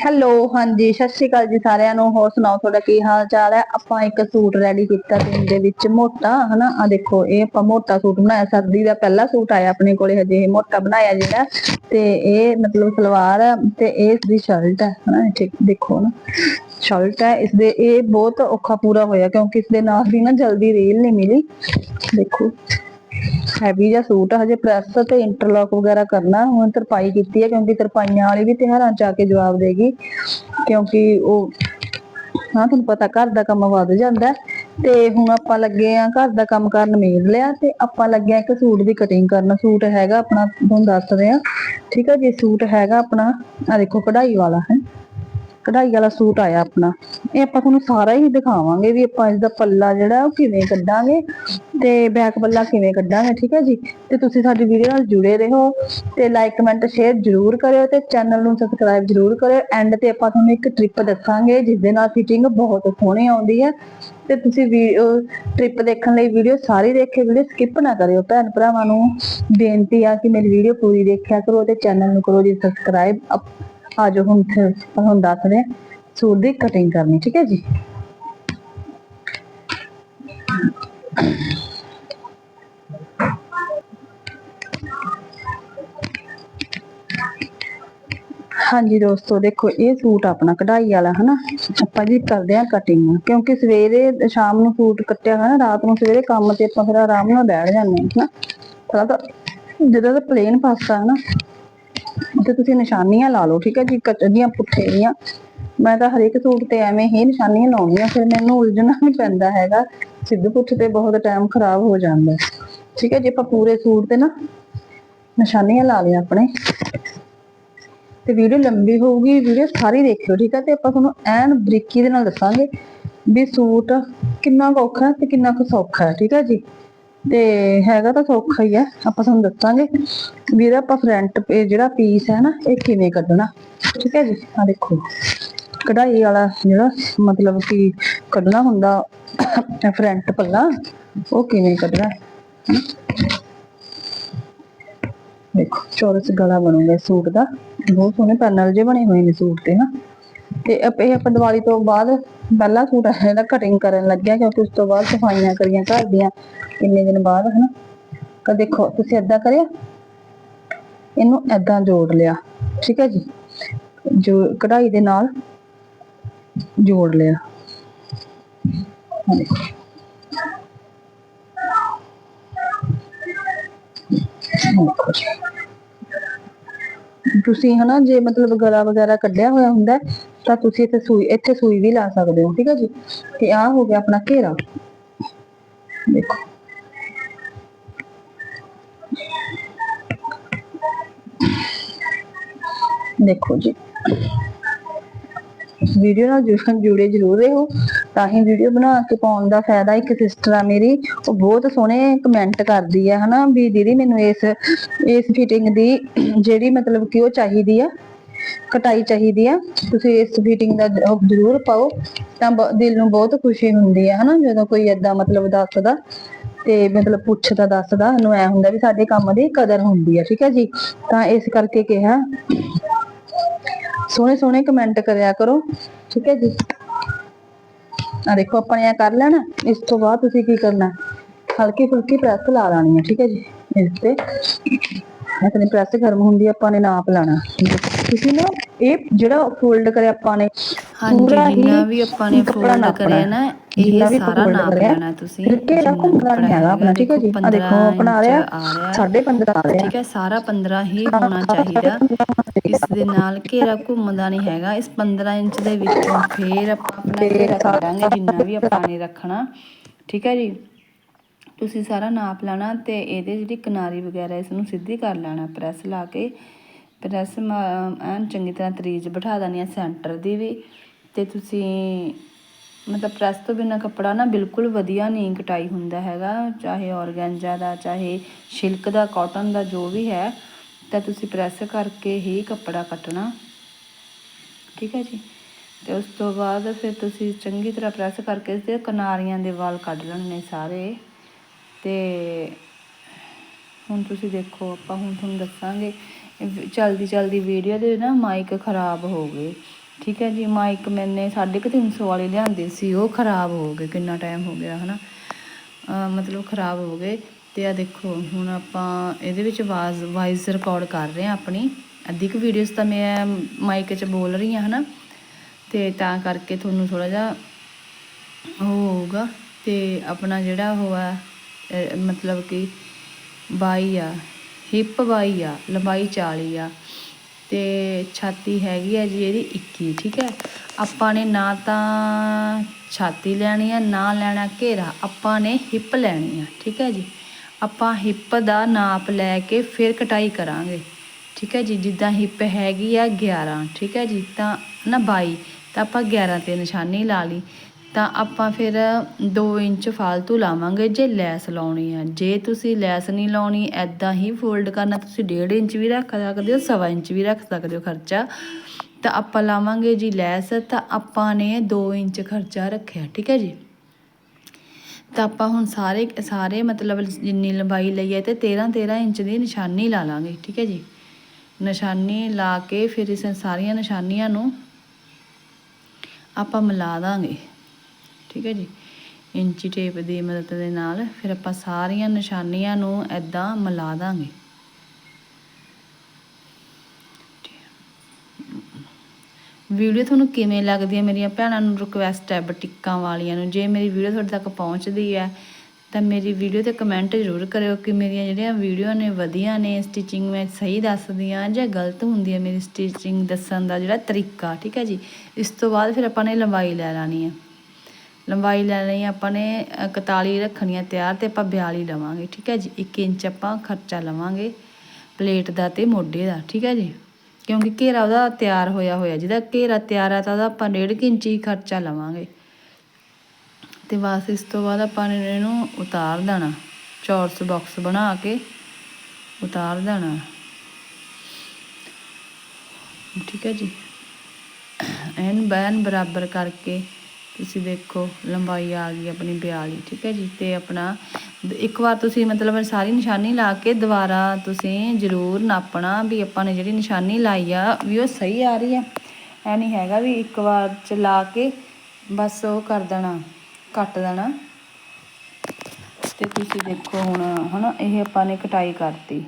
Hello ਹਾਂਜੀ, ਸਤਿ ਸ਼੍ਰੀ ਅਕਾਲ ਜੀ ਸਾਰਿਆਂ ਨੂੰ। ਹੋਰ ਸੁਣਾਓ, ਤੁਹਾਡਾ ਕੀ ਹਾਲ ਚਾਲ ਹੈ? ਆਪਾਂ ਇੱਕ ਸੂਟ ਰੈਡੀ ਕੀਤਾ ਦਿਨ ਦੇ ਵਿੱਚ, ਮੋਟਾ, ਹਨਾ? ਆ ਦੇਖੋ, ਇਹ ਆਪਾਂ ਮੋਟਾ ਸੂਟ ਬਣਾਇਆ। ਸਰਦੀ ਦਾ ਪਹਿਲਾ ਸੂਟ ਆਇਆ ਆਪਣੇ ਕੋਲੇ, ਹਜੇ ਇਹ ਮੋਟਾ ਬਣਾਇਆ ਜਿਹੜਾ ਤੇ ਇਹ ਮਤਲਬ ਸਲਵਾਰ ਹੈ ਤੇ ਇਹ ਦੀ ਸ਼ਰਟ ਹੈ, ਹਨਾ? ਠੀਕ ਦੇਖੋ ਨਾ। ਸ਼ਰਟ ਹੈ ਇਸ ਦੇ ਇਹ ਬਹੁਤ ਔਖਾ ਪੂਰਾ ਹੋਇਆ ਕਿਉਂਕਿ ਇਸ ਦੇ ਨਾਲ ਦੀ ਨਾ ਜਲਦੀ ਰੀਲ ਨਹੀਂ ਮਿਲੀ। ਦੇਖੋ। ਹੈਵੀ ਜਿਹਾ ਸੂਟ ਆ, ਹਜੇ ਪ੍ਰੈਸ ਤੇ ਇੰਟਰਲੌਕ ਵਗੈਰਾ ਕਰਨਾ ਹੁਣ ਤਰਪਾਈ ਕੀਤੀ ਹੈ ਕਿਉਂਕਿ ਤਰਪਾਈਆਂ ਵਾਲੀ ਵੀ ਤਿਉਹਾਰਾਂ ਚ ਆ ਕੇ ਜਵਾਬ ਦੇਗੀ ਕਿਉਂਕਿ ਉਹ ਹਾਂ ਤੁਹਾਨੂੰ ਪਤਾ ਘਰ ਦਾ ਕੰਮ ਵੱਧ ਜਾਂਦਾ ਤੇ ਹੁਣ ਆਪਾਂ ਲੱਗੇ ਆ ਘਰ ਦਾ ਕੰਮ ਕਰਨ ਮੇਲ ਲਿਆ ਤੇ ਆਪਾਂ ਲੱਗੇ ਆ ਇੱਕ ਸੂਟ ਦੀ ਕਟਿੰਗ ਕਰਨ ਸੂਟ ਹੈਗਾ ਆਪਣਾ ਤੁਹਾਨੂੰ ਦੱਸਦੇ ਆ ਠੀਕ ਆ ਜੇ ਸੂਟ ਹੈਗਾ ਆਪਣਾ ਆ ਦੇਖੋ ਕਢਾਈ ਵਾਲਾ ਹੈ। ਕਢਾਈ ਵਾਲਾ ਸੂਟ ਆਇਆ ਆਪਣਾ। ਇਹ ਆਪਾਂ ਤੁਹਾਨੂੰ ਸਾਰਾ ਹੀ ਦਿਖਾਵਾਂਗੇ ਵੀ ਆਪਾਂ ਇਸ ਦਾ ਪੱਲਾ ਜਿਹੜਾ ਉਹ ਕਿਵੇਂ ਕੱਢਾਂਗੇ ਤੇ ਬੈਕ ਪੱਲਾ ਕਿਵੇਂ ਕੱਢਾਂਗੇ, ਠੀਕ ਹੈ ਜੀ? ਤੇ ਤੁਸੀਂ ਸਾਡੀ ਵੀਡੀਓ ਨਾਲ ਜੁੜੇ ਰਹੋ ਤੇ ਲਾਈਕ ਕਮੈਂਟ ਸ਼ੇਅਰ ਜਰੂਰ ਕਰਿਓ ਤੇ ਚੈਨਲ ਨੂੰ ਸਬਸਕ੍ਰਾਈਬ ਜਰੂਰ ਕਰਿਓ। ਐਂਡ ਤੇ ਆਪਾਂ ਤੁਹਾਨੂੰ ਇੱਕ ਟ੍ਰਿਪ ਦੱਸਾਂਗੇ ਜਿਸ ਦੇ ਨਾਲ ਫਿਟਿੰਗ ਬਹੁਤ ਸੋਹਣੀ ਆਉਂਦੀ ਹੈ। ਤੇ ਤੁਸੀਂ ਟ੍ਰਿਪ ਦੇਖਣ ਲਈ ਵੀਡੀਓ ਸਾਰੀ ਦੇਖਿਓ ਵੀਡੀਓ ਸਕਿਪ ਨਾ ਕਰਿਓ। ਭੈਣ ਭਰਾਵਾਂ ਨੂੰ ਬੇਨਤੀ ਆ ਕਿ ਮੇਰੀ ਵੀਡੀਓ ਪੂਰੀ ਦੇਖਿਆ ਕਰੋ ਤੇ ਚੈਨਲ ਨੂੰ ਕਰੋ ਜੀ ਸਬਸਕ੍ਰਾਈਬ ਆਜੋ ਹੁਣ ਫਿਰ ਦੱਸਦੇ ਹਾਂ ਸੂਟ ਦੀ ਕਟਿੰਗ ਕਰਨੀ, ਠੀਕ ਹੈ ਜੀ? ਹਾਂਜੀ ਦੋਸਤੋ, ਦੇਖੋ ਇਹ ਸੂਟ ਆਪਣਾ ਕਢਾਈ ਵਾਲਾ, ਹਨਾ? ਆਪਾਂ ਜੀ ਕਰਦੇ ਆ ਕਟਿੰਗ ਕਿਉਂਕਿ ਸਵੇਰੇ ਸ਼ਾਮ ਨੂੰ ਸੂਟ ਕੱਟਿਆ ਹੋਇਆ ਰਾਤ ਨੂੰ ਸਵੇਰੇ ਕੰਮ ਤੇ ਆਪਾਂ ਫਿਰ ਆਰਾਮ ਨਾਲ ਬੈਠ ਜਾਂਦੇ ਹਾਂ, ਹਨਾ? ਪਹਿਲਾਂ ਤਾਂ ਜਦੋਂ ਪਲੇਨ ਪਾਸਾ ਹੈ ਤੇ ਤੁਸੀਂ ਨਿਸ਼ਾਨੀਆਂ ਲਾ ਲਓ, ਠੀਕ ਹੈ ਜੀ? ਕੱਟਦੀਆਂ ਪੁੱਠੇ ਦੀਆਂ ਮੈਂ ਤਾਂ ਹਰੇਕ ਸੂਟ ਤੇ ਐਵੇਂ ਹੀ ਨਿਸ਼ਾਨੀਆਂ ਲਾਉਣੀਆਂ ਫਿਰ ਮੈਨੂੰ ਉਲਝਣਾ ਨਹੀਂ ਪੈਂਦਾ ਹੈਗਾ। ਸਿੱਧੇ ਪੁੱਠ ਤੇ ਬਹੁਤ ਟਾਈਮ ਖਰਾਬ ਹੋ ਜਾਂਦਾ। ਠੀਕ ਹੈ ਜੀ, ਆਪਾਂ ਪੂਰੇ ਸੂਟ ਤੇ ਨਾ ਨਿਸ਼ਾਨੀਆਂ ਲਾ ਲਿਆ ਆਪਣੇ। ਤੇ ਵੀਡੀਓ ਲੰਬੀ ਹੋਊਗੀ, ਵੀਡੀਓ ਸਾਰੀ ਦੇਖਿਓ, ਠੀਕ ਹੈ? ਤੇ ਆਪਾਂ ਤੁਹਾਨੂੰ ਐਨ ਬਰੀਕੀ ਦੇ ਨਾਲ ਦੱਸਾਂਗੇ ਵੀ ਸੂਟ ਕਿੰਨਾ ਕੁ ਔਖਾ ਤੇ ਕਿੰਨਾ ਕੁ ਸੌਖਾ ਹੈ, ਠੀਕ ਹੈ ਜੀ? ਤੇ ਹੈਗਾ ਤਾਂ ਸੌਖਾ ਹੀ ਹੈ ਆਪਾਂ ਤੁਹਾਨੂੰ ਦੱਸਾਂਗੇ ਵੀ ਇਹਦਾ ਆਪਾਂ ਫਰੰਟ ਜਿਹੜਾ ਪੀਸ ਹੈ ਨਾ, ਇਹ ਕਿਵੇਂ ਕੱਢਣਾ, ਠੀਕ ਹੈ ਜੀ? ਆ ਦੇਖੋ, ਕਢਾਈ ਵਾਲਾ ਜਿਹੜਾ ਮਤਲਬ ਕਿ ਕੱਢਣਾ ਹੁੰਦਾ ਫਰੰਟ ਪੱਲਾ, ਉਹ ਕਿਵੇਂ ਕੱਢਣਾ? ਦੇਖੋ, ਚੌਰਸ ਗਲਾ ਬਣੂਗਾ ਸੂਟ ਦਾ, ਬਹੁਤ ਸੋਹਣੇ ਪੈਨਲ ਜੇ ਬਣੇ ਹੋਏ ਨੇ ਸੂਟ ਤੇ ਨਾ। ਤੇ ਇਹ ਆਪਾਂ ਦੀਵਾਲੀ ਤੋਂ ਬਾਅਦ ਪਹਿਲਾ ਸੂਟ ਇਹਦਾ ਕਟਿੰਗ ਕਰਨ ਲੱਗਿਆ ਕਿਉਂਕਿ ਉਸ ਤੋਂ ਬਾਅਦ ਸਫਾਈਆਂ ਕਰੀਆਂ ਘਰ ਦੀਆਂ ਇੰਨੇ ਦਿਨ ਬਾਅਦ, ਹਨਾ? ਤਾਂ ਦੇਖੋ, ਤੁਸੀਂ ਏਦਾਂ ਕਰਿਆ, ਇਹਨੂੰ ਏਦਾਂ ਜੋੜ ਲਿਆ, ਠੀਕ ਹੈ ਜੀ? ਜੋ ਕਢਾਈ ਦੇ ਨਾਲ ਜੋੜ ਲਿਆ। ਤੁਸੀਂ ਹਨਾ, ਜੇ ਮਤਲਬ ਗਲਾ ਵਗੈਰਾ ਕੱਢਿਆ ਹੋਇਆ ਹੁੰਦਾ ਤਾਂ ਤੁਸੀਂ ਇੱਥੇ ਸੂਈ ਇੱਥੇ ਸੂਈ ਵੀ ਲਾ ਸਕਦੇ ਹੋ, ਠੀਕ ਹੈ ਜੀ? ਤੇ ਆਹ ਹੋ ਗਿਆ ਆਪਣਾ ਘੇਰਾ। ਦੇਖੋ। ਦੇਖੋ ਜੀ। ਵੀਡੀਓ ਨਾਲ ਜੁੜ ਜੁੜੇ ਜ਼ਰੂਰ ਰਹੋ, ਤਾਂ ਹੀ ਵੀਡੀਓ ਬਣਾ ਕੇ ਪਾਉਣ ਦਾ ਫਾਇਦਾ ਇੱਕ ਸਿਸਟਰ ਆ ਮੇਰੀ, ਉਹ ਬਹੁਤ ਸੋਹਣੇ ਕਮੈਂਟ ਕਰਦੀ ਹੈ ਹਨਾ? ਵੀ ਦੀਦੀ ਮੈਨੂੰ ਇਸ ਇਸ ਫਿਟਿੰਗ ਦੀ ਜਿਹੜੀ ਮਤਲਬ ਕਿ ਉਹ ਚਾਹੀਦੀ ਆ ਕਟਾਈ ਚਾਹੀਦੀ ਆ। ਤੁਸੀਂ ਇਸ ਫਿਟਿੰਗ ਦਾ ਜ਼ਰੂਰ ਪਾਓ। ਤਾਂ ਦਿਲ ਨੂੰ ਬਹੁਤ ਖੁਸ਼ੀ ਹੁੰਦੀ ਹੈ ਹਨਾ? ਜਦੋਂ ਕੋਈ ਏਦਾਂ ਮਤਲਬ ਦੱਸਦਾ ਤੇ ਮਤਲਬ ਪੁੱਛਦਾ ਦੱਸਦਾ ਨੂੰ ਐ ਹੁੰਦਾ ਵੀ ਸਾਡੇ ਕੰਮ ਦੀ ਕਦਰ ਹੁੰਦੀ ਹੈ ਠੀਕ ਹੈ ਜੀ? ਤਾਂ ਇਸ ਕਰਕੇ ਕਿਹਾ ਸੋਹਣੇ ਸੋਹਣੇ ਕਮੈਂਟ ਕਰਿਆ ਕਰੋ ਠੀਕ ਹੈ ਜੀ? ਆ ਦੇਖੋ ਆਪਾਂ ਨੇ ਇਹ ਕਰ ਲੈਣਾ ਇਸ ਤੋਂ ਬਾਅਦ ਤੁਸੀਂ ਕੀ ਕਰਨਾ? ਹਲਕੀ ਫੁਲਕੀ ਪ੍ਰੈਸ ਲਾ ਲੈਣੀ ਹੈ ਠੀਕ ਹੈ ਜੀ? ਇਸ ਤੇ। ਆਪਣੇ ਪ੍ਰੈਸ ਗਰਮ ਹੁੰਦੀ ਹੈ, ਆਪਾਂ ਨੇ ਨਾਪ ਲਾਣਾ। ਤੁਸੀਂ ਨਾ ਇਹ ਜਿਹੜਾ ਫੋਲਡ ਕਰਿਆ ਆਪਾਂ ਨੇ ਪੂਰਾ ਹੀ ਜਿੰਨਾ ਵੀ ਆਪਾਂ ਨੇ ਕੱਪੜਾ ਫੋਲਡ ਨਾਪਣਾ ਕਰਿਆ ਨਾ ਇਹ ਸਾਰਾ ਨਾਪ ਲੈਣਾ ਤੁਸੀਂ। ਜਿੰਨਾ ਘੁੰਮਣਾ ਨਹੀਂ ਹੈਗਾ ਆਪਣਾ ਠੀਕ ਹੈ ਜੀ? ਆ ਦੇਖੋ ਆਪਣਾ ਆ ਰਿਹਾ 15.5 ਆ ਰਿਹਾ ਠੀਕ ਹੈ ਸਾਰਾ 15 ਹੀ ਹੋਣਾ ਚਾਹੀਦਾ। ਇਸ ਦੇ ਨਾਲ ਘੇਰਾ ਘੁੰਮਦਾ ਨਹੀਂ ਹੈਗਾ। ਇਸ 15 ਇੰਚ ਦੇ ਵਿੱਚੋਂ ਫੇਰ ਆਪਾਂ ਆਪਣਾ ਘੇਰਾ ਕੱਢਾਂਗੇ ਜਿੰਨਾ ਵੀ ਆਪਾਂ ਨੇ ਰੱਖਣਾ ਠੀਕ ਹੈ ਜੀ? ਤੁਸੀਂ ਸਾਰਾ ਨਾਪ ਲੈਣਾ ਤੇ ਇਹਦੇ ਜਿਹੜੀ ਕਿਨਾਰੀ ਵਗੈਰਾ ਇਸ ਨੂੰ ਸਿੱਧੀ ਕਰ ਲੈਣਾ ਪ੍ਰੈਸ ਲਾ ਕੇ। ਪ੍ਰੈਸ ਐਨ ਚੰਗੀ ਤਰ੍ਹਾਂ ਤਰੀਜ ਬਿਠਾ ਦੇਣੀ ਆ ਸੈਂਟਰ ਦੀ ਵੀ ਤੇ ਤੁਸੀਂ ਮਤਲਬ ਪ੍ਰੈਸ ਤੋਂ ਬਿਨਾ ਕੱਪੜਾ ਨਾ ਬਿਲਕੁਲ ਵਧੀਆ ਨਹੀਂ ਕਟਾਈ ਹੁੰਦਾ ਹੈਗਾ, ਚਾਹੇ ਔਰਗੈਂਜਾ ਦਾ, ਚਾਹੇ ਸਿਲਕ ਦਾ ਕਾਟਨ ਦਾ ਜੋ ਵੀ ਹੈ, ਤਾਂ ਤੁਸੀਂ ਪ੍ਰੈਸ ਕਰਕੇ ਹੀ ਕੱਪੜਾ ਕੱਟਣਾ। ਠੀਕ ਹੈ ਜੀ? ਤੇ ਉਸ ਤੋਂ ਬਾਅਦ ਫਿਰ ਤੁਸੀਂ ਚੰਗੀ ਤਰ੍ਹਾਂ ਪ੍ਰੈਸ ਕਰਕੇ ਇਸ ਦੇ ਕਿਨਾਰੀਆਂ ਦੇ ਵਾਲ ਕੱਢ ਲੈਣੇ ਸਾਰੇ। ਤੇ ਹੁਣ ਤੁਸੀਂ ਦੇਖੋ, ਆਪਾਂ ਹੁਣ ਤੁਹਾਨੂੰ ਦੱਸਾਂਗੇ ਚਲਦੀ ਚਲਦੀ ਵੀਡੀਓ ਦੇ ਨਾ ਮਾਈਕ ਖਰਾਬ ਹੋ ਗਏ। ਠੀਕ ਹੈ ਜੀ ਮਾਈਕ ਮੈਨੇ 350 ਵਾਲੇ ਲਿਆਂਦੇ ਸੀ, ਉਹ ਖਰਾਬ ਹੋ ਗਏ, ਕਿੰਨਾ ਟਾਈਮ ਹੋ ਗਿਆ, ਹਨਾ? ਅਹ ਮਤਲਬ ਖਰਾਬ ਹੋ ਗਏ। ਤੇ ਆ ਦੇਖੋ, ਹੁਣ ਆਪਾਂ ਇਹਦੇ ਵਿੱਚ ਆਵਾਜ਼ ਵਾਇਸ ਰਿਕਾਰਡ ਕਰ ਰਹੇ ਆ ਆਪਣੀ। ਅੱਧੀ ਕੁ ਵੀਡੀਓਜ਼ ਤਾਂ ਮੈਂ ਮਾਈਕ 'ਚ ਬੋਲ ਰਹੀ ਆ ਹਨਾ? ਤੇ ਤਾਂ ਕਰਕੇ ਤੁਹਾਨੂੰ ਥੋੜਾ ਜਿਹਾ ਉਹ ਹੋਊਗਾ। ਤੇ ਆਪਣਾ ਜਿਹੜਾ ਉਹ ਆ ਮਤਲਬ ਕਿ ਬਾਈ ਆ ਹਿੱਪ 22 ਆ, ਲੰਬਾਈ 40 ਆ ਤੇ ਛਾਤੀ ਹੈਗੀ ਆ ਜੀ ਇਹਦੀ 21 ਠੀਕ ਹੈ? ਆਪਾਂ ਨੇ ਨਾ ਤਾਂ ਛਾਤੀ ਲੈਣੀ ਆ, ਨਾ ਲੈਣਾ ਘੇਰਾ, ਆਪਾਂ ਨੇ ਹਿੱਪ ਲੈਣੀ ਆ, ਠੀਕ ਹੈ ਜੀ? ਆਪਾਂ ਹਿੱਪ ਦਾ ਨਾਪ ਲੈ ਕੇ ਫਿਰ ਕਟਾਈ ਕਰਾਂਗੇ, ਠੀਕ ਹੈ ਜੀ? ਜਿੱਦਾਂ ਹਿੱਪ ਹੈਗੀ ਆ 11 ਠੀਕ ਹੈ ਜੀ? ਤਾਂ ਨਾ 22 ਤਾਂ ਆਪਾਂ 11 ਤੇ ਨਿਸ਼ਾਨੀ ਲਾ ਲਈ। ਤਾਂ ਆਪਾਂ ਫਿਰ 2 ਇੰਚ ਫਾਲਤੂ ਲਾਵਾਂਗੇ ਜੇ ਲੈਸ ਲਾਉਣੀ ਆ। ਜੇ ਤੁਸੀਂ ਲੈਸ ਨਹੀਂ ਲਾਉਣੀ ਐਦਾਂ ਹੀ ਫੋਲਡ ਕਰਨਾ, ਤੁਸੀਂ 1.5 ਇੰਚ ਵੀ ਰੱਖ ਸਕਦੇ ਹੋ, ਸਵਾ ਇੰਚ ਵੀ ਰੱਖ ਸਕਦੇ ਹੋ ਖਰਚਾ। ਤਾਂ ਆਪਾਂ ਲਾਵਾਂਗੇ ਜੀ ਲੈਸ, ਤਾਂ ਆਪਾਂ ਨੇ 2 ਇੰਚ ਖਰਚਾ ਰੱਖਿਆ, ਠੀਕ ਹੈ ਜੀ? ਤਾਂ ਆਪਾਂ ਹੁਣ ਸਾਰੇ ਸਾਰੇ ਮਤਲਬ ਜਿੰਨੀ ਲੰਬਾਈ ਲਈ ਹੈ ਤੇ 13 13 ਇੰਚ ਦੀ ਨਿਸ਼ਾਨੀ ਲਾ ਲਾਂਗੇ, ਠੀਕ ਹੈ ਜੀ? ਨਿਸ਼ਾਨੀ ਲਾ ਕੇ ਫਿਰ ਇਸ ਸਾਰੀਆਂ ਨਿਸ਼ਾਨੀਆਂ ਨੂੰ ਆਪਾਂ ਮਿਲਾ ਦਾਂਗੇ। ਠੀਕ ਹੈ ਜੀ? ਇੰਚੀ ਟੇਪ ਦੀ ਮਦਦ ਦੇ ਨਾਲ ਫਿਰ ਆਪਾਂ ਸਾਰੀਆਂ ਨਿਸ਼ਾਨੀਆਂ ਨੂੰ ਐਦਾਂ ਮਿਲਾ ਦਾਂਗੇ। ਵੀਡੀਓ ਤੁਹਾਨੂੰ ਕਿਵੇਂ ਲੱਗਦੀ ਹੈ? ਮੇਰੀਆਂ ਭੈਣਾਂ ਨੂੰ ਰਿਕੁਐਸਟ ਹੈ ਬਟਿੱਕਾਂ ਵਾਲੀਆਂ ਨੂੰ। ਜੇ ਮੇਰੀ ਵੀਡੀਓ ਤੁਹਾਡੇ ਤੱਕ ਪਹੁੰਚਦੀ ਹੈ, ਤਾਂ ਮੇਰੀ ਵੀਡੀਓ ਤੇ ਕਮੈਂਟ ਜ਼ਰੂਰ ਕਰਿਓ ਕਿ ਮੇਰੀਆਂ ਜਿਹੜੀਆਂ ਵੀਡੀਓ ਨੇ ਵਧੀਆ ਨੇ ਸਟਿਚਿੰਗ ਮੈਂ ਸਹੀ ਦੱਸਦੀ ਹਾਂ ਜਾਂ ਗਲਤ ਹੁੰਦੀ ਹੈ ਮੇਰੀ ਸਟਿਚਿੰਗ ਦੱਸਣ ਦਾ ਜਿਹੜਾ ਤਰੀਕਾ, ਠੀਕ ਹੈ ਜੀ? ਇਸ ਤੋਂ ਬਾਅਦ ਫਿਰ ਆਪਾਂ ਨੇ ਲੰਬਾਈ ਲੈ ਲੈਣੀ ਹੈ। ਲੰਬਾਈ ਲੈ ਲਈ ਆਪਾਂ ਨੇ ਅ, 41 ਰੱਖਣੀ ਹੈ ਤਿਆਰ ਤੇ ਆਪਾਂ 42 ਲਵਾਂਗੇ ਠੀਕ ਹੈ ਜੀ? 1 ਇੰਚ ਆਪਾਂ ਖਰਚਾ ਲਵਾਂਗੇ ਪਲੇਟ ਦਾ ਤੇ ਮੋਢੇ ਦਾ ਠੀਕ ਹੈ ਜੀ? ਕਿਉਂਕਿ ਘੇਰਾ ਉਹਦਾ ਤਿਆਰ ਹੋਇਆ ਹੋਇਆ ਜਿਹਦਾ ਘੇਰਾ ਤਿਆਰ ਆ ਤਾਂ ਉਹਦਾ ਆਪਾਂ 1.5 ਇੰਚ ਹੀ ਖਰਚਾ ਲਵਾਂਗੇ। ਤੇ ਬਸ ਇਸ ਤੋਂ ਬਾਅਦ ਆਪਾਂ ਨੇ ਇਹਨੂੰ ਉਤਾਰ ਦੇਣਾ ਚੌਰਸ ਬਾਕਸ ਬਣਾ ਕੇ ਉਤਾਰ ਦੇਣਾ। ਠੀਕ ਹੈ ਜੀ? ਐਨ ਬੈਨ ਬਰਾਬਰ ਕਰਕੇ ਤੁਸੀਂ ਦੇਖੋ, ਲੰਬਾਈ ਆ ਗਈ ਆਪਣੀ 42 ਠੀਕ ਹੈ ਜੀ? ਤੇ ਆਪਣਾ ਇੱਕ ਵਾਰ ਤੁਸੀਂ ਮਤਲਬ ਸਾਰੀ ਨਿਸ਼ਾਨੀ ਲਾ ਕੇ ਦੁਬਾਰਾ ਤੁਸੀਂ ਜ਼ਰੂਰ ਨਾਪਣਾ ਵੀ ਆਪਾਂ ਨੇ ਜਿਹੜੀ ਨਿਸ਼ਾਨੀ ਲਾਈ ਆ, ਵੀ ਉਹ ਸਹੀ ਆ ਰਹੀ ਆ ਐ ਨਹੀਂ ਹੈਗਾ ਵੀ ਇੱਕ ਵਾਰ ਚ ਲਾ ਕੇ ਬਸ ਉਹ ਕਰ ਦੇਣਾ, ਕੱਟ ਦੇਣਾ। ਤੇ ਤੁਸੀਂ ਦੇਖੋ ਹੁਣ, ਹਨਾ, ਇਹ ਆਪਾਂ ਨੇ ਕਟਾਈ ਕਰਤੀ।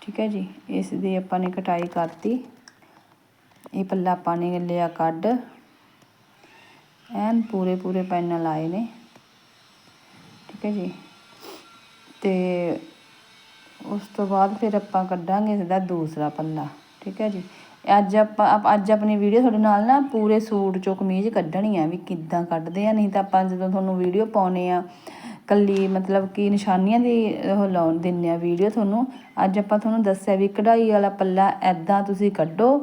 ਠੀਕ ਹੈ ਜੀ? ਇਸ ਦੀ ਆਪਾਂ ਨੇ ਕਟਾਈ ਕਰਤੀ। ਇਹ ਪੱਲਾ ਆਪਾਂ ਨੇ ਲਿਆ ਕੱਢ। ਐਨ ਪੂਰੇ ਪੂਰੇ ਪੈਨਲ ਲਾਏ ਨੇ। ਠੀਕ ਹੈ ਜੀ। ਤੇ ਉਸ ਤੋਂ ਬਾਅਦ ਫਿਰ ਆਪਾਂ ਕੱਢਾਂਗੇ ਇਹਦਾ ਦੂਸਰਾ ਪੱਲਾ। ਠੀਕ ਹੈ ਜੀ। ਅੱਜ ਆਪਾਂ ਅੱਜ ਆਪਣੀ ਵੀਡੀਓ ਤੁਹਾਡੇ ਨਾਲ ਨਾ ਪੂਰੇ ਸੂਟ ਚੋਂ ਕਮੀਜ਼ ਕੱਢਣੀ ਆ ਵੀ ਕਿੱਦਾਂ ਕੱਢਦੇ ਆ, ਨਹੀਂ ਤਾਂ ਆਪਾਂ ਜਦੋਂ ਤੁਹਾਨੂੰ ਵੀਡੀਓ ਪਾਉਨੇ ਆ, ਕੱਲੀ ਮਤਲਬ ਕਿ ਨਿਸ਼ਾਨੀਆਂ ਦੀ ਉਹ ਲਾਉਣ ਦਿੰਨੇ ਆ ਵੀਡੀਓ ਤੁਹਾਨੂੰ, ਅੱਜ ਆਪਾਂ ਤੁਹਾਨੂੰ ਦੱਸਿਆ ਵੀ ਕਢਾਈ ਵਾਲਾ ਪੱਲਾ ਐਦਾਂ ਤੁਸੀਂ ਕੱਢੋ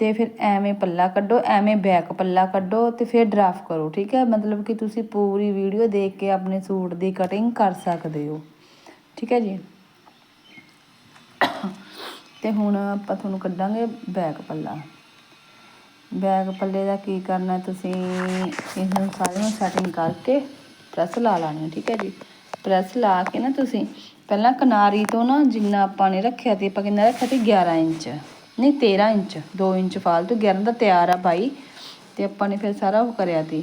ਤੇ ਫਿਰ ਐਵੇਂ ਪੱਲਾ ਕੱਢੋ, ਐਵੇਂ ਬੈਕ ਪੱਲਾ ਕੱਢੋ ਤੇ ਫਿਰ ਡਰਾਫ ਕਰੋ, ਠੀਕ ਹੈ? ਮਤਲਬ ਕਿ ਤੁਸੀਂ ਪੂਰੀ ਵੀਡੀਓ ਦੇਖ ਕੇ ਆਪਣੇ ਸੂਟ ਦੀ ਕਟਿੰਗ ਕਰ ਸਕਦੇ ਹੋ, ਠੀਕ ਹੈ ਜੀ? ਤੇ ਹੁਣ ਆਪਾਂ ਤੁਹਾਨੂੰ ਕੱਢਾਂਗੇ ਬੈਕ ਪੱਲਾ। ਬੈਕ ਪੱਲੇ ਦਾ ਕੀ ਕਰਨਾ ਤੁਸੀਂ, ਇਹਨੂੰ ਸਾਰਿਆਂ ਸੈਟਿੰਗ ਕਰਕੇ ਪ੍ਰੈਸ ਲਾ ਲਾਣੀ ਹੈ, ਠੀਕ ਹੈ ਜੀ? ਪ੍ਰੈਸ ਲਾ ਕੇ ਨਾ ਤੁਸੀਂ, ਪਹਿਲਾਂ ਕਿਨਾਰੀ ਤੋਂ ਨਾ ਜਿੰਨਾ ਆਪਾਂ ਨੇ ਰੱਖਿਆ ਤੇ ਆਪਾਂ ਕਿੰਨਾ ਰੱਖਿਆ ਤੇ 11 ਇੰਚ। ਨਹੀਂ 13 ਇੰਚ 2 ਇੰਚ ਫਾਲਤੂ 11 ਦਾ ਤਿਆਰ ਆ ਬਾਈ। ਤੇ ਆਪਾਂ ਨੇ ਫਿਰ ਸਾਰਾ ਉਹ ਕਰਿਆ ਤੇ।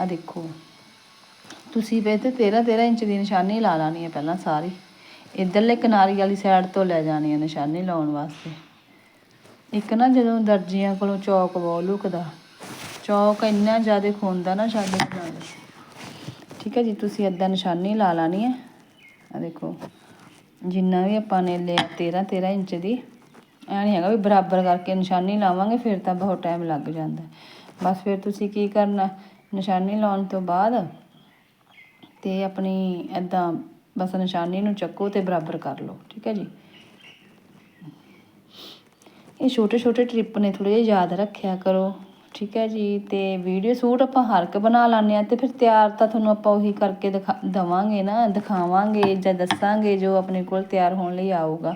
ਆ ਦੇਖੋ। ਤੁਸੀਂ ਵੇ ਤੇ 13 13 ਇੰਚ ਦੀ ਨਿਸ਼ਾਨੀ ਲਾ ਲਾਣੀ ਹੈ ਪਹਿਲਾਂ ਸਾਰੀ। ਇਧਰਲੇ ਕਿਨਾਰੀ ਵਾਲੀ ਸਾਈਡ ਤੋਂ ਲੈ ਜਾਣੀ ਹੈ ਨਿਸ਼ਾਨੀ ਲਾਉਣ ਵਾਸਤੇ। ਇੱਕ ਨਾ ਜਦੋਂ ਦਰਜੀਆਂ ਕੋਲੋਂ ਚੌਕ ਬਹੁਤ ਲੁਕਦਾ। ਚੌਕ ਇੰਨਾ ਜ਼ਿਆਦਾ ਖੁੰਦਾ ਨਾ ਸਾਡੇ ਨਾਲ ਠੀਕ ਹੈ ਜੀ, ਤੁਸੀਂ ਏਦਾਂ ਨਿਸ਼ਾਨੀ ਲਾ ਲਾਣੀ ਹੈ ਆ ਦੇਖੋ। ਜਿੰਨਾ ਵੀ ਆਪਾਂ ਨੇ ਲਿਆ 13 13 ਇੰਚ ਦੀ। ਐ ਨਹੀਂ ਹੈਗਾ ਵੀ ਬਰਾਬਰ ਕਰਕੇ ਨਿਸ਼ਾਨੀ ਲਾਵਾਂਗੇ, ਫਿਰ ਤਾਂ ਬਹੁਤ ਟਾਈਮ ਲੱਗ ਜਾਂਦਾ। ਬਸ ਫਿਰ ਤੁਸੀਂ ਕੀ ਕਰਨਾ, ਨਿਸ਼ਾਨੀ ਲਾਉਣ ਤੋਂ ਬਾਅਦ ਤੇ ਆਪਣੀ ਏਦਾਂ ਬਸ ਨਿਸ਼ਾਨੀ ਨੂੰ ਚੱਕੋ ਤੇ ਬਰਾਬਰ ਕਰ ਲਓ, ਠੀਕ ਹੈ ਜੀ? ਇਹ ਛੋਟੇ ਛੋਟੇ ਟ੍ਰਿਪ ਨੇ ਥੋੜੇ ਜਿਹਾ ਯਾਦ ਰੱਖਿਆ ਕਰੋ, ਠੀਕ ਹੈ ਜੀ? ਤੇ ਵੀਡੀਓ ਸੂਟ ਆਪਾਂ ਹਰ ਇੱਕ ਬਣਾ ਲਾਂਦੇ ਆ ਤੇ ਫਿਰ ਤਿਆਰ ਤਾਂ ਤੁਹਾਨੂੰ ਆਪਾਂ ਉਹੀ ਕਰਕੇ ਦਿਖਾ, ਦਵਾਂਗੇ ਨਾ, ਦਿਖਾਵਾਂਗੇ ਜਾਂ ਦੱਸਾਂਗੇ ਜੋ ਆਪਣੇ ਕੋਲ ਤਿਆਰ ਹੋਣ ਲਈ ਆਊਗਾ।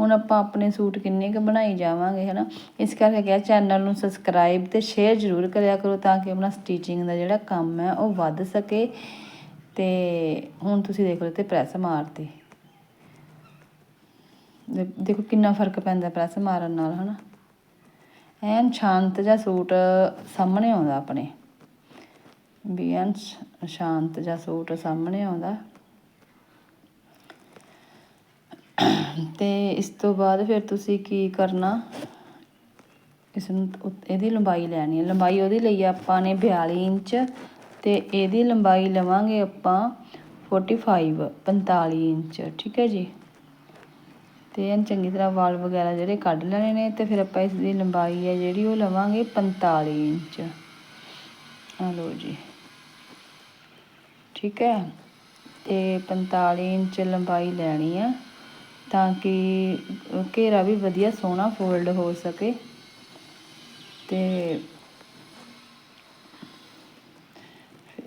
ਹੁਣ ਆਪਾਂ ਆਪਣੇ ਸੂਟ ਕਿੰਨੇ ਕੁ ਬਣਾਈ ਜਾਵਾਂਗੇ ਹੈ ਨਾ ਇਸ ਕਰਕੇ ਕਿਹਾ ਚੈਨਲ ਨੂੰ ਸਬਸਕ੍ਰਾਈਬ ਤੇ ਸ਼ੇਅਰ ਜ਼ਰੂਰ ਕਰਿਆ ਕਰੋ ਤਾਂ ਕਿ ਆਪਣਾ ਸਟੀਚਿੰਗ ਦਾ ਜਿਹੜਾ ਕੰਮ ਹੈ ਉਹ ਵੱਧ ਸਕੇ। ਤੇ ਹੁਣ ਤੁਸੀਂ ਦੇਖ ਲਓ ਤੇ ਪ੍ਰੈਸ ਮਾਰਤੀ। ਦੇਖੋ ਕਿੰਨਾ ਫ਼ਰਕ ਪੈਂਦਾ ਪ੍ਰੈਸ ਮਾਰਨ ਨਾਲ, ਹਨਾ? ਐਨ ਸ਼ਾਂਤ ਜਿਹਾ ਸੂਟ ਸਾਹਮਣੇ ਆਉਂਦਾ ਆਪਣੇ। ਵੀ ਐਨ ਸ਼ਾਂਤ ਜਿਹਾ ਸੂਟ ਸਾਹਮਣੇ ਆਉਂਦਾ। ਅਤੇ ਇਸ ਤੋਂ ਬਾਅਦ ਫਿਰ ਤੁਸੀਂ ਕੀ ਕਰਨਾ? ਇਸ ਨੂੰ ਇਹਦੀ ਲੰਬਾਈ ਲੈਣੀ ਹੈ। ਲੰਬਾਈ ਉਹਦੀ ਲਈ ਆਪਾਂ ਨੇ 42 ਇੰਚ ਅਤੇ ਇਹਦੀ ਲੰਬਾਈ ਲਵਾਂਗੇ ਆਪਾਂ 45 45 ਇੰਚ। ਠੀਕ ਹੈ ਜੀ? ਅਤੇ ਇਹਨ ਚੰਗੀ ਤਰ੍ਹਾਂ ਵਾਲ ਵਗੈਰਾ ਜਿਹੜੇ ਕੱਢ ਲੈਣੇ ਨੇ ਅਤੇ ਫਿਰ ਆਪਾਂ ਇਸ ਦੀ ਲੰਬਾਈ ਹੈ ਜਿਹੜੀ ਉਹ ਲਵਾਂਗੇ 45 ਇੰਚ। ਆ ਲਓ ਜੀ। ਠੀਕ ਹੈ? ਅਤੇ 45 ਇੰਚ ਲੰਬਾਈ ਲੈਣੀ ਆ। ਤਾਂ ਕਿ ਘੇਰਾ ਵੀ ਵਧੀਆ ਸੋਹਣਾ ਫੋਲਡ ਹੋ ਸਕੇ। ਤੇ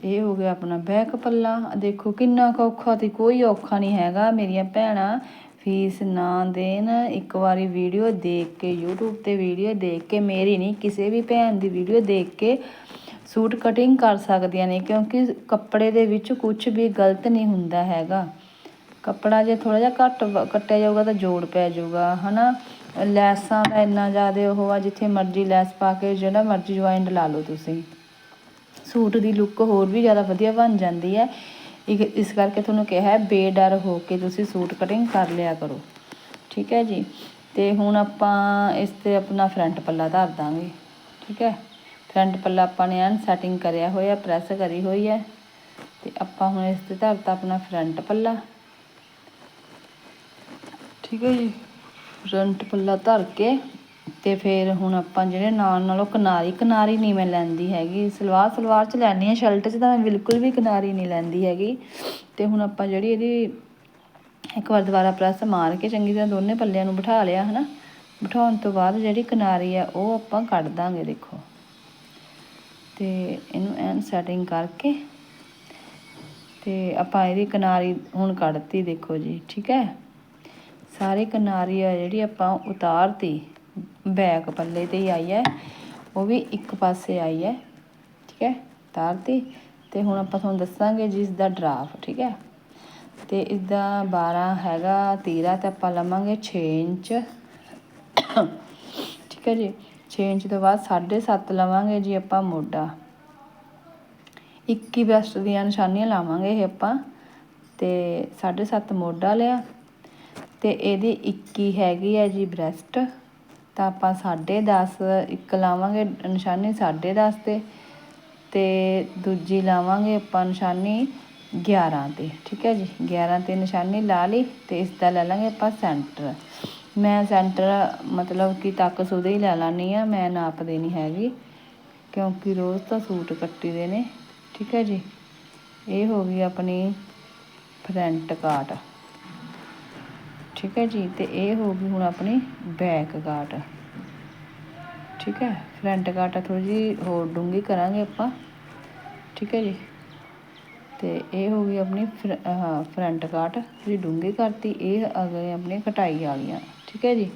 ਇਹ ਹੋ ਗਿਆ ਆਪਣਾ ਬੈਕ ਪੱਲਾ। ਦੇਖੋ ਕਿੰਨਾ ਕੁ ਔਖਾ ਤੇ ਕੋਈ ਔਖਾ ਨਹੀਂ ਹੈਗਾ। ਮੇਰੀਆਂ ਭੈਣਾਂ ਫੀਸ ਨਾ ਦੇਣ। ਇੱਕ ਵਾਰੀ ਵੀਡੀਓ ਦੇਖ ਕੇ, YouTube ਤੇ ਵੀਡੀਓ ਦੇਖ ਕੇ, ਮੇਰੀ ਨਹੀਂ, ਕਿਸੇ ਵੀ ਭੈਣ ਦੀ ਵੀਡੀਓ ਦੇਖ ਕੇ ਸੂਟ ਕਟਿੰਗ ਕਰ ਸਕਦੀਆਂ ਨੇ। ਕਿਉਂਕਿ ਕੱਪੜੇ ਦੇ ਵਿੱਚ ਕੁਝ ਵੀ ਗਲਤ ਨਹੀਂ ਹੁੰਦਾ ਹੈਗਾ। ਕੱਪੜਾ ਜੇ ਥੋੜਾ ਜਿਹਾ ਘੱਟ ਵ- ਕੱਟਿਆ ਜਾਊਗਾ ਤਾਂ ਜੋੜ ਪੈ ਜਾਊਗਾ, ਹਨਾ? ਲੈਸਾਂ ਦਾ ਇੰਨਾ ਜ਼ਿਆਦਾ ਉਹ ਆ ਜਿੱਥੇ ਮਰਜ਼ੀ ਲੈਸ ਪਾ ਕੇ ਜਿਹੜਾ ਮਰਜ਼ੀ ਜੁਆਇੰਟ ਲਾ ਲਓ ਤੁਸੀਂ। ਸੂਟ ਦੀ ਲੁੱਕ ਹੋਰ ਵੀ ਜ਼ਿਆਦਾ ਵਧੀਆ ਬਣ ਜਾਂਦੀ ਹੈ। ਇੱਕ ਇਸ ਕਰਕੇ ਤੁਹਾਨੂੰ ਕਿਹਾ ਹੈ, ਬੇਡਰ ਹੋ ਕੇ ਤੁਸੀਂ ਸੂਟ ਕਟਿੰਗ ਕਰ ਲਿਆ ਕਰੋ। ਠੀਕ ਹੈ ਜੀ? ਤੇ ਹੁਣ ਆਪਾਂ ਇਸ ਤੇ ਆਪਣਾ ਫਰੰਟ ਪੱਲਾ ਧਰ ਦਾਂਗੇ। ਠੀਕ ਹੈ? ਫਰੰਟ ਪੱਲਾ ਆਪਾਂ ਨੇ ਐਨ ਸੈਟਿੰਗ ਕਰਿਆ ਹੋਇਆ ਪ੍ਰੈਸ ਕਰੀ ਹੋਈ ਹੈ। ਤੇ ਆਪਾਂ ਹੁਣ ਇਸ ਤੇ ਧਰਤਾ ਆਪਣਾ ਫਰੰਟ ਪੱਲਾ। ਠੀਕ ਹੈ ਜੀ ਫਰੰਟ ਪੱਲਾ ਧਰ ਕੇ ਤੇ ਫਿਰ ਹੁਣ ਆਪਾਂ ਜਿਹੜੇ ਨਾਲ ਨਾਲੋਂ ਕਿਨਾਰੀ ਕਿਨਾਰੀ ਨਹੀਂ ਮੈਂ ਲੈਂਦੀ ਹੈਗੀ। ਸਲਵਾਰ ਸਲਵਾਰ ਚ ਲੈਣੀ ਆ ਸ਼ਰਟ ਚ ਤਾਂ ਮੈਂ ਬਿਲਕੁਲ ਵੀ ਕਿਨਾਰੀ ਨਹੀਂ ਲੈਂਦੀ ਹੈਗੀ। ਤੇ ਹੁਣ ਆਪਾਂ ਜਿਹੜੀ ਇਹਦੀ ਇੱਕ ਵਾਰ ਦੁਬਾਰਾ ਪ੍ਰੈਸ ਮਾਰ ਕੇ ਚੰਗੀ ਤਰ੍ਹਾਂ ਦੋਨੇ ਪੱਲਿਆਂ ਨੂੰ ਬਿਠਾ ਲਿਆ, ਹਨਾ? ਬਿਠਾਉਣ ਤੋਂ ਬਾਅਦ ਜਿਹੜੀ ਕਿਨਾਰੀ ਆ, ਉਹ ਆਪਾਂ ਕੱਢ ਦਾਂਗੇ, ਦੇਖੋ। ਤੇ ਇਹਨੂੰ ਐਨ ਸੈਟਿੰਗ ਕਰਕੇ ਤੇ ਆਪਾਂ ਇਹਦੀ ਕਿਨਾਰੀ ਹੁਣ ਕੱਢਤੀ, ਦੇਖੋ ਜੀ, ਠੀਕ ਹੈ? ਸਾਰੇ ਕਿਨਾਰੀ ਆ ਜਿਹੜੀ ਆਪਾਂ ਉਤਾਰਤੀ ਬੈਕ ਪੱਲੇ ਤੇ ਹੀ ਆਈ ਹੈ, ਉਹ ਵੀ ਇੱਕ ਪਾਸੇ ਆਈ ਹੈ, ਠੀਕ ਹੈ ਉਤਾਰਤੀ ਤੇ ਹੁਣ ਆਪਾਂ ਤੁਹਾਨੂੰ ਦੱਸਾਂਗੇ ਜੀ ਇਸ ਦਾ ਡਰਾਫ ਠੀਕ ਹੈ। ਤੇ ਇਸ ਦਾ 12 ਹੈਗਾ, ਤੀਰਾ ਤੇ ਆਪਾਂ ਲਵਾਂਗੇ 6 ਇੰਚ, ਠੀਕ ਹੈ ਜੀ। 6 ਇੰਚ ਤੋਂ ਬਾਅਦ 7.5 ਲਵਾਂਗੇ ਜੀ ਆਪਾਂ ਮੋਢਾ। 21 ਬੈਸਟ ਦੀਆਂ ਨਿਸ਼ਾਨੀਆਂ ਲਾਵਾਂਗੇ ਇਹ ਆਪਾਂ, ਤੇ 7.5 ਮੋਢਾ ਲਿਆ ਅਤੇ ਇਹਦੀ 21 ਹੈਗੀ ਹੈ ਜੀ ਬ੍ਰੈਸਟ। ਤਾਂ ਆਪਾਂ 10.5 ਇੱਕ ਲਾਵਾਂਗੇ ਨਿਸ਼ਾਨੀ 10.5 ਤੇ ਅਤੇ ਦੂਜੀ ਲਾਵਾਂਗੇ ਆਪਾਂ ਨਿਸ਼ਾਨੀ 11 ਤੇ, ਠੀਕ ਹੈ ਜੀ? 11 ਤੇ ਨਿਸ਼ਾਨੀ ਲਾ ਲਈ ਅਤੇ ਇਸ ਦਾ ਲੈ ਲਾਂਗੇ ਆਪਾਂ ਸੈਂਟਰ। ਮੈਂ ਸੈਂਟਰ ਮਤਲਬ ਕਿ ਤੱਕ ਸੁਦੇ ਹੀ ਲੈ ਲਾਨੀ ਆ, ਮੈਂ ਨਾਪ ਦੇਣੀ ਹੈਗੀ, ਕਿਉਂਕਿ ਰੋਜ਼ ਤਾਂ ਸੂਟ ਕੱਟੀ ਦੇ ਨੇ, ਠੀਕ ਹੈ ਜੀ? ਇਹ ਹੋ ਗਈ ਆਪਣੀ ਫਰੰਟ ਕਾਟ। ਠੀਕ ਹੈ ਜੀ? ਤੇ ਇਹ ਹੋ ਗਈ ਹੁਣ ਆਪਣੀ ਬੈਕ ਕਾਟ ਠੀਕ ਹੈ? ਫਰੰਟ ਕਾਟ ਥੋੜੀ ਜੀ ਹੋਰ ਡੂੰਗੀ ਕਰਾਂਗੇ ਆਪਾਂ। ਠੀਕ ਹੈ ਜੀ? ਤੇ ਇਹ ਹੋ ਗਈ ਆਪਣੀ ਫਰ- ਆਹ ਫਰੰਟ ਕਾਟ ਜੀ ਡੂੰਗੀ ਕਰਤੀ, ਇਹ ਆ ਗਈ ਆਪਣੀ ਕਟਾਈ ਆ ਗਈਆਂ। ਠੀਕ ਹੈ ਜੀ?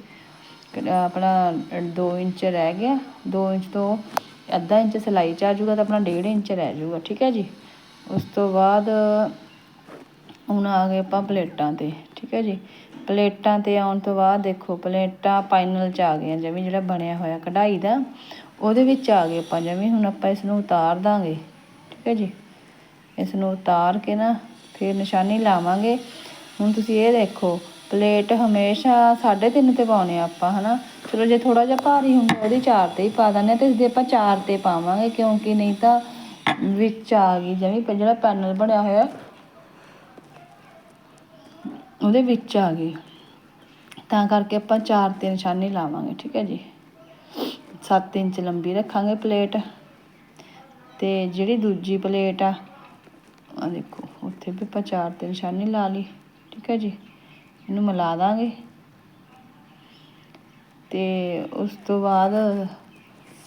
ਕ- ਆਪਣਾ 2 ਇੰਚ ਰਹਿ ਗਿਆ। 2 ਇੰਚ ਤੋਂ ਅੱਧਾ ਇੰਚ ਸਿਲਾਈ ਚ ਆ ਜਾਊਗਾ ਤਾਂ ਆਪਣਾ 1.5 ਇੰਚ ਰਹਿ ਜਾਊਗਾ। ਠੀਕ ਹੈ ਜੀ? ਉਸ ਤੋਂ ਬਾਅਦ ਹੁਣ ਆ ਗਏ ਆਪਾਂ ਪਲੇਟਾਂ ਤੇ। ਠੀਕ ਹੈ ਜੀ? ਪਲੇਟਾਂ ਤੇ ਆਉਣ ਤੋਂ ਬਾਅਦ ਦੇਖੋ, ਪਲੇਟਾਂ ਫਾਈਨਲ ਚ ਆ ਗਈਆਂ, ਜਿਵੇਂ ਜਿਹੜਾ ਬਣਿਆ ਹੋਇਆ ਕਢਾਈ ਦਾ, ਉਹਦੇ ਵਿੱਚ ਆ ਗਏ ਆਪਾਂ, ਜਿਵੇਂ ਹੁਣ ਆਪਾਂ ਇਸ ਨੂੰ ਉਤਾਰ ਦਾਂਗੇ, ਠੀਕ ਹੈ ਜੀ? ਇਸ ਨੂੰ ਉਤਾਰ ਕੇ ਨਾ ਫਿਰ ਨਿਸ਼ਾਨੀ ਲਾਵਾਂਗੇ। ਹੁਣ ਤੁਸੀਂ ਇਹ ਦੇਖੋ, ਪਲੇਟ ਹਮੇਸ਼ਾ 3.5 ਤੇ ਪਾਉਣੇ ਆ ਆਪਾਂ, ਹਨਾ? ਚਲੋ, ਜੇ ਥੋੜਾ ਜਿਹਾ ਭਾਰੀ ਹੁੰਦਾ, ਉਹਦੀ 4 ਤੇ ਹੀ ਪਾ ਦਿੰਦੇ ਆ ਤੇ ਇਸਦੇ ਆਪਾਂ 4 ਤੇ ਪਾਵਾਂਗੇ, ਕਿਉਂਕਿ ਨਹੀਂ ਤਾਂ ਵਿੱਚ ਆ ਗਈ, ਜਿਵੇਂ ਜਿਹੜਾ ਪੈਨਲ ਬਣਿਆ ਹੋਇਆ ਉਹਦੇ ਵਿੱਚ ਆ ਗਈ। ਤਾਂ ਕਰਕੇ ਆਪਾਂ 4 ਤੇ ਨਿਸ਼ਾਨੀ ਲਾਵਾਂਗੇ, ਠੀਕ ਹੈ ਜੀ। 7 ਇੰਚ ਲੰਬੀ ਰੱਖਾਂਗੇ ਪਲੇਟ। ਤੇ ਜਿਹੜੀ ਦੂਜੀ ਪਲੇਟ ਆ ਆ ਦੇਖੋ, ਉੱਥੇ ਵੀ ਆਪਾਂ 4 ਤੇ ਨਿਸ਼ਾਨੀ ਲਾ ਲਈ, ਠੀਕ ਹੈ ਜੀ। ਇਹਨੂੰ ਮਿਲਾ ਦਾਂਗੇ। ਤੇ ਉਸ ਤੋਂ ਬਾਅਦ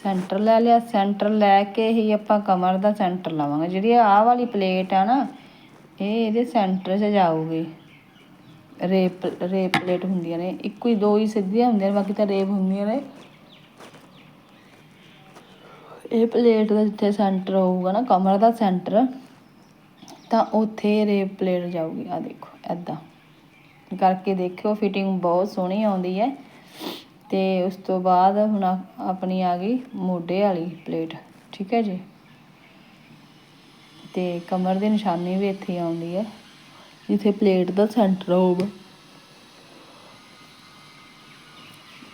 ਸੈਂਟਰ ਲੈ ਲਿਆ। ਸੈਂਟਰ ਲੈ ਕੇ ਹੀ ਆਪਾਂ ਕਮਰ ਦਾ ਸੈਂਟਰ ਲਾਵਾਂਗੇ। ਜਿਹੜੀ ਆਹ ਵਾਲੀ ਪਲੇਟ ਆ ਨਾ, ਇਹ ਇਹਦੇ ਸੈਂਟਰ 'ਚ ਜਾਊਗੀ। ਰੇਪ ਰੇਪ ਪਲੇਟ ਹੁੰਦੀਆਂ ਨੇ। ਇੱਕੋ ਹੀ ਦੋ ਹੀ ਸਿੱਧੀਆਂ ਹੁੰਦੀਆਂ ਨੇ, ਬਾਕੀ ਤਾਂ ਰੇਪ ਹੁੰਦੀਆਂ ਨੇ। ਇਹ ਪਲੇਟ ਦਾ ਜਿੱਥੇ ਸੈਂਟਰ ਹੋਊਗਾ ਨਾ ਕਮਰ ਦਾ ਸੈਂਟਰ, ਤਾਂ ਉੱਥੇ ਰੇਪ ਪਲੇਟ ਜਾਊਗੀ। ਆ ਦੇਖੋ ਐਦਾਂ ਕਰਕੇ ਦੇਖਿਓ ਫਿਟਿੰਗ ਬਹੁਤ ਸੋਹਣੀ ਆਉਂਦੀ ਹੈ। ਤੇ ਉਸ ਤੋਂ ਬਾਅਦ ਹੁਣ ਆਪਣੀ ਆ ਗਈ ਮੋਢੇ ਵਾਲੀ ਪਲੇਟ। ਠੀਕ ਹੈ ਜੀ? ਤੇ ਕਮਰ ਦੀ ਨਿਸ਼ਾਨੀ ਵੀ ਇੱਥੇ ਆਉਂਦੀ ਹੈ। ਜਿੱਥੇ ਪਲੇਟ ਦਾ ਸੈਂਟਰ ਹੋਊਗਾ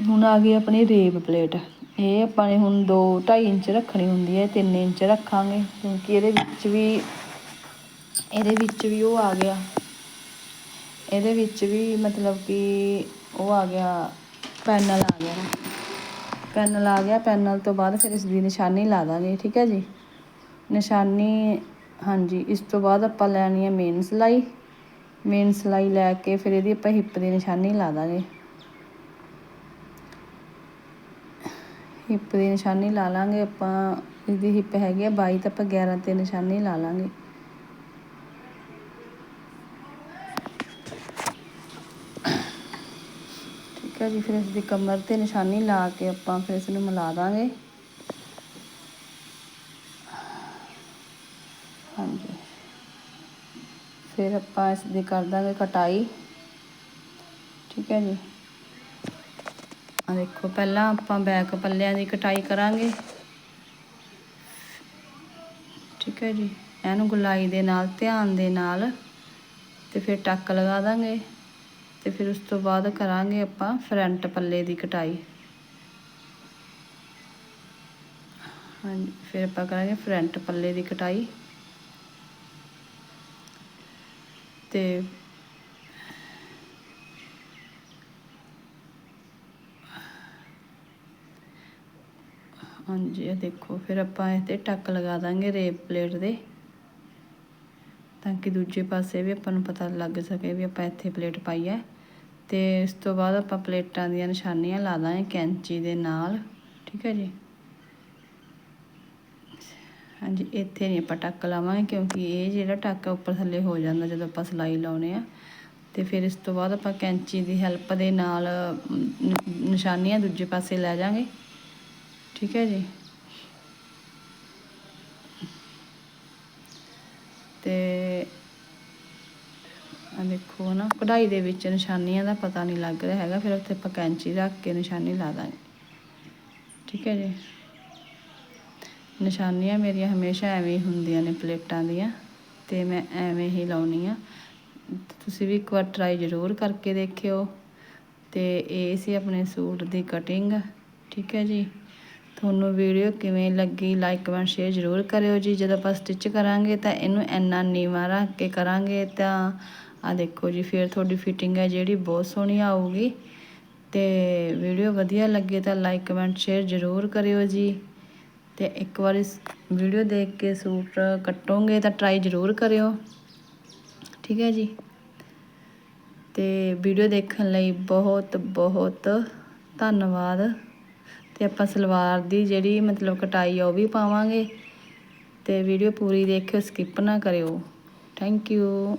ਹੁਣ ਆ ਗਈ ਆਪਣੀ ਰੇਬ ਪਲੇਟ। ਇਹ ਆਪਾਂ ਨੇ ਹੁਣ 2 2.5 ਇੰਚ ਰੱਖਣੀ ਹੁੰਦੀ ਹੈ 3 ਇੰਚ ਰੱਖਾਂਗੇ, ਕਿਉਂਕਿ ਇਹਦੇ ਵਿੱਚ ਵੀ, ਇਹਦੇ ਵਿੱਚ ਵੀ ਉਹ ਆ ਗਿਆ। ਇਹਦੇ ਵਿੱਚ ਵੀ ਮਤਲਬ ਕਿ ਉਹ ਆ ਗਿਆ, ਪੈਨਲ ਆ ਗਿਆ। ਪੈਨਲ ਆ ਗਿਆ, ਪੈਨਲ ਤੋਂ ਬਾਅਦ ਫਿਰ ਇਸ ਦੀ ਨਿਸ਼ਾਨੀ ਲਾ ਦਾਂਗੇ, ਠੀਕ ਹੈ ਜੀ? ਨਿਸ਼ਾਨੀ, ਹਾਂਜੀ, ਇਸ ਤੋਂ ਬਾਅਦ ਆਪਾਂ ਲੈਣੀ ਹੈ ਮੇਨ ਸਿਲਾਈ ਮੇਨ ਸਿਲਾਈ ਲੈ ਕੇ ਫਿਰ ਇਹਦੀ ਆਪਾਂ ਹਿੱਪ ਦੀ ਨਿਸ਼ਾਨੀ ਲਾ ਦਾਂਗੇ। ਹਿੱਪ ਦੀ ਨਿਸ਼ਾਨੀ ਲਾ ਲਾਂਗੇ ਆਪਾਂ, ਇਹਦੀ ਹਿੱਪ ਹੈਗੀ ਆ 22 ਤਾਂ ਆਪਾਂ 11 ਤੇ ਨਿਸ਼ਾਨੀ ਲਾ ਲਾਂਗੇ। ਠੀਕ ਹੈ ਜੀ, ਫਿਰ ਇਸ ਦੀ ਕਮਰ ਤੇ ਨਿਸ਼ਾਨੀ ਲਾ ਕੇ ਆਪਾਂ ਫਿਰ ਇਸ ਨੂੰ ਮਿਲਾ ਦਾਂਗੇ। ਹਾਂਜੀ। ਫਿਰ ਆਪਾਂ ਇਸ ਦੀ ਕਰ ਦਾਂਗੇ ਕਟਾਈ। ਠੀਕ ਹੈ ਜੀ। ਆ ਦੇਖੋ, ਪਹਿਲਾਂ ਆਪਾਂ ਬੈਕ ਪੱਲਿਆਂ ਦੀ ਕਟਾਈ ਕਰਾਂਗੇ। ਠੀਕ ਹੈ ਜੀ। ਇਹਨੂੰ ਗੁਲਾਈ ਦੇ ਨਾਲ, ਧਿਆਨ ਦੇ ਨਾਲ ਤੇ ਫਿਰ ਟੱਕ ਲਗਾ ਦਾਂਗੇ। ਤੇ ਫਿਰ ਉਸ ਤੋਂ ਬਾਅਦ ਕਰਾਂਗੇ ਆਪਾਂ ਫਰੰਟ ਪੱਲੇ ਦੀ ਕਟਾਈ। ਹਾਂਜੀ, ਫਿਰ ਆਪਾਂ ਕਰਾਂਗੇ ਫਰੰਟ ਪੱਲੇ ਦੀ ਕਟਾਈ। ਤੇ ਹਾਂਜੀ, ਇਹ ਦੇਖੋ, ਫਿਰ ਆਪਾਂ ਇਹ ਤੇ ਟੱਕ ਲਗਾ ਦਾਂਗੇ ਰੇਪ ਪਲੇਟ ਦੇ, ਤਾਂ ਕਿ ਦੂਜੇ ਪਾਸੇ ਵੀ ਆਪਾਂ ਨੂੰ ਪਤਾ ਲੱਗ ਸਕੇ ਵੀ ਆਪਾਂ ਇੱਥੇ ਪਲੇਟ ਪਾਈ ਹੈ। ਤੇ ਇਸ ਤੋਂ ਬਾਅਦ ਆਪਾਂ ਪਲੇਟਾਂ ਦੀਆਂ ਨਿਸ਼ਾਨੀਆਂ ਲਾ ਦਾਂਗੇ ਕੈਂਚੀ ਦੇ ਨਾਲ, ਠੀਕ ਹੈ ਜੀ? ਹਾਂਜੀ, ਇੱਥੇ ਨਹੀਂ ਆਪਾਂ ਟੱਕ ਲਾਵਾਂਗੇ ਕਿਉਂਕਿ ਇਹ ਜਿਹੜਾ ਟੱਕ ਉੱਪਰ ਥੱਲੇ ਹੋ ਜਾਂਦਾ ਜਦੋਂ ਆਪਾਂ ਸਿਲਾਈ ਲਾਉਨੇ ਆ। ਤੇ ਫਿਰ ਇਸ ਤੋਂ ਬਾਅਦ ਆਪਾਂ ਕੈਂਚੀ ਦੀ ਹੈਲਪ ਦੇ ਨਾਲ ਨਿਸ਼ਾਨੀਆਂ ਦੂਜੇ ਪਾਸੇ ਲੈ ਜਾਾਂਗੇ ਠੀਕ ਹੈ ਜੀ? ਤੇ ਆ ਦੇਖੋ ਨਾ, ਕਢਾਈ ਦੇ ਵਿੱਚ ਨਿਸ਼ਾਨੀਆਂ ਦਾ ਪਤਾ ਨਹੀਂ ਲੱਗ ਰਿਹਾ ਹੈਗਾ, ਫਿਰ ਉੱਥੇ ਆਪਾਂ ਕੈਂਚੀ ਰੱਖ ਕੇ ਨਿਸ਼ਾਨੀ ਲਾ ਦਾਂਗੇ। ਠੀਕ ਹੈ ਜੀ? ਨਿਸ਼ਾਨੀਆਂ ਮੇਰੀਆਂ ਹਮੇਸ਼ਾ ਐਵੇਂ ਹੀ ਹੁੰਦੀਆਂ ਨੇ ਪਲੇਟਾਂ ਦੀਆਂ, ਤੇ ਮੈਂ ਐਵੇਂ ਹੀ ਲਾਉਣੀ ਆ ਤੁਸੀਂ ਵੀ ਇੱਕ ਵਾਰ ਟਰਾਈ ਜ਼ਰੂਰ ਕਰਕੇ ਦੇਖਿਓ। ਤੇ ਇਹ ਸੀ ਆਪਣੇ ਸੂਟ ਦੀ ਕਟਿੰਗ ਠੀਕ ਹੈ ਜੀ? ਤੁਹਾਨੂੰ ਵੀਡੀਓ ਕਿਵੇਂ ਲੱਗੀ ਲਾਈਕ ਕਮੈਂਟ ਸ਼ੇਅਰ ਜ਼ਰੂਰ ਕਰਿਓ ਜੀ। ਜਦੋਂ ਆਪਾਂ ਸਟਿਚ ਕਰਾਂਗੇ ਤਾਂ ਇਹਨੂੰ ਇੰਨਾ ਨੀਵਾਂ ਰੱਖ ਕੇ ਕਰਾਂਗੇ ਤਾਂ ਆ ਦੇਖੋ ਜੀ, ਫਿਰ ਤੁਹਾਡੀ ਫਿਟਿੰਗ ਹੈ ਜਿਹੜੀ, ਬਹੁਤ ਸੋਹਣੀ ਆਊਗੀ। ਤੇ ਵੀਡੀਓ ਵਧੀਆ ਲੱਗੇ ਤਾਂ ਲਾਈਕ ਕਮੈਂਟ ਸ਼ੇਅਰ ਜ਼ਰੂਰ ਕਰਿਓ ਜੀ। ਤੇ ਇੱਕ ਵਾਰ ਇਸ ਵੀਡੀਓ ਦੇਖ ਕੇ ਸੂਟ ਕੱਟੋਗੇ ਤਾਂ ਟਰਾਈ ਜ਼ਰੂਰ ਕਰਿਓ। ਠੀਕ ਹੈ ਜੀ? ਤੇ ਵੀਡੀਓ ਦੇਖਣ ਲਈ ਬਹੁਤ ਬਹੁਤ ਧੰਨਵਾਦ। ਤੇ ਆਪਾਂ ਸਲਵਾਰ ਦੀ ਜਿਹੜੀ ਮਤਲਬ ਕਟਾਈ ਆ ਉਹ ਵੀ ਪਾਵਾਂਗੇ। ਤੇ ਵੀਡੀਓ ਪੂਰੀ ਦੇਖਿਓ ਸਕਿਪ ਨਾ ਕਰਿਓ। Thank you